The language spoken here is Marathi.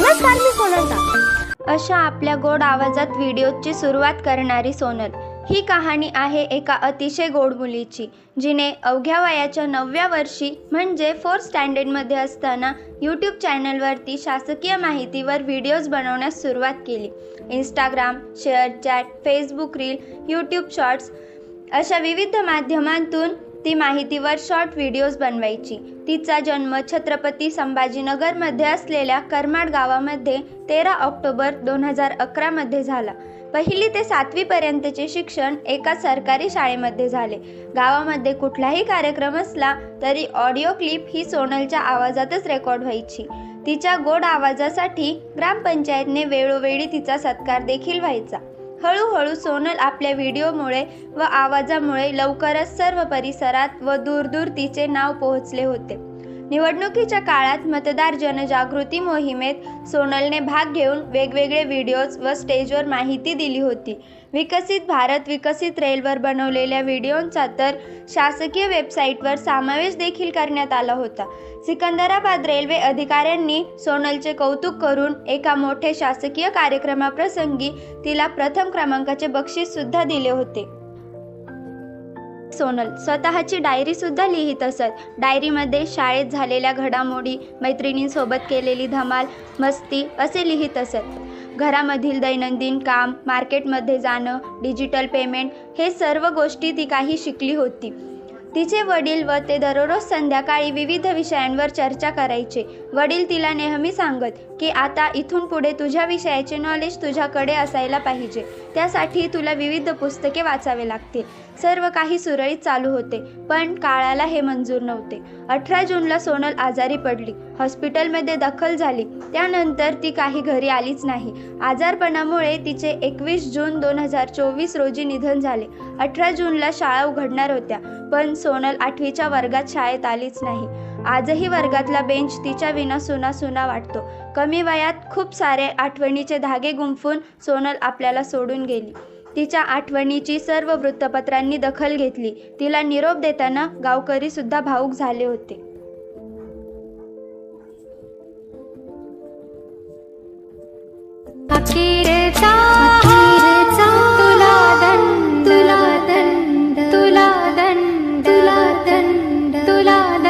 नमस्कार मी सोनलता अशा आपल्या गोड आवाजात व्हिडिओची सुरुवात करणारी सोनल. ही कहाणी आहे एका अतिशय गोड मुलीची जिने अवघ्या वयाच्या नवव्या वर्षी म्हणजे फोर्थ स्टँडर्डमध्ये असताना यूट्यूब चॅनलवरती शासकीय माहितीवर व्हिडिओज बनवण्यास सुरुवात केली. Instagram share chat Facebook reel YouTube shorts अशा विविध माध्यमांतून ती माहितीवर शॉर्ट व्हिडिओज बनवायची. तिचा जन्म छत्रपती संभाजीनगरमध्ये असलेल्या करमाड गावामध्ये तेरा ऑक्टोबर दोन हजार अकरामध्ये झाला. पहिली ते सातवीपर्यंतचे शिक्षण एका सरकारी शाळेमध्ये झाले. गावामध्ये कुठलाही कार्यक्रम असला तरी ऑडिओ क्लिप ही सोनलच्या आवाजातच रेकॉर्ड व्हायची. तिच्या गोड आवाजासाठी ग्रामपंचायतने वेळोवेळी तिचा सत्कार देखील व्हायचा. हळूहळू सोनल आपल्या व्हिडिओमुळे व आवाजामुळे लवकरच सर्व परिसरात व दूरदूर तिचे नाव पोहोचले होते. निवडणुकीच्या काळात मतदार जनजागृती मोहिमेत सोनलने भाग घेऊन वेगवेगळे व्हिडिओज व स्टेजवर माहिती दिली होती. विकसित भारत विकसित रेलवर बनवलेल्या व्हिडिओंचा तर शासकीय वेबसाईटवर समावेश देखील करण्यात आला होता. सिकंदराबाद रेल्वे अधिकाऱ्यांनी सोनलचे कौतुक करून एका मोठे शासकीय कार्यक्रमाप्रसंगी तिला प्रथम क्रमांकाचे बक्षीस सुद्धा दिले होते. सोनल. स्वतःची डायरी सुद्धा लिहित असत. डायरीमध्ये शाळेत झालेल्या घडामोडी मैत्रिणींसोबत केलेली धमाल मस्ती असे लिहित असत. घरामधील दैनंदिन काम मार्केटमध्ये जाणं डिजिटल पेमेंट हे सर्व गोष्टी ती काही शिकली होती. तिचे वडील व ते दररोज संध्याकाळी विविध विषयांवर चर्चा करायचे. वडील तिला नेहमी सांगत की आता इथून पुढे तुझ्या विषयाचे नॉलेज तुझ्याकडे असायला पाहिजे. त्यासाठी तुला विविध पुस्तके वाचावे लागतील. सर्व काही सुरळीत चालू होते पण काळाला हे मंजूर नव्हते. अठरा जूनला सोनल आजारी पडली. हॉस्पिटलमध्ये दखल झाली. त्यानंतर ती काही घरी आलीच नाही. आजारपणामुळे तिचे एकवीस जून दोन हजार चोवीस रोजी निधन झाले. अठरा जूनला शाळा उघडणार होत्या पण सोनल आठवीच्या वर्गात शाळेत आलीच नाही. आजही वर्गातला बेंच तिच्या विना सुना सुना वाटतो. कमी वयात खूप सारे आठवणीचे धागे गुंफून सोनल आपल्याला सोडून गेली. तिच्या आठवणीची सर्व वृत्तपत्रांनी दखल घेतली. तिला निरोप देताना गावकरीसुद्धा भाऊक झाले होते.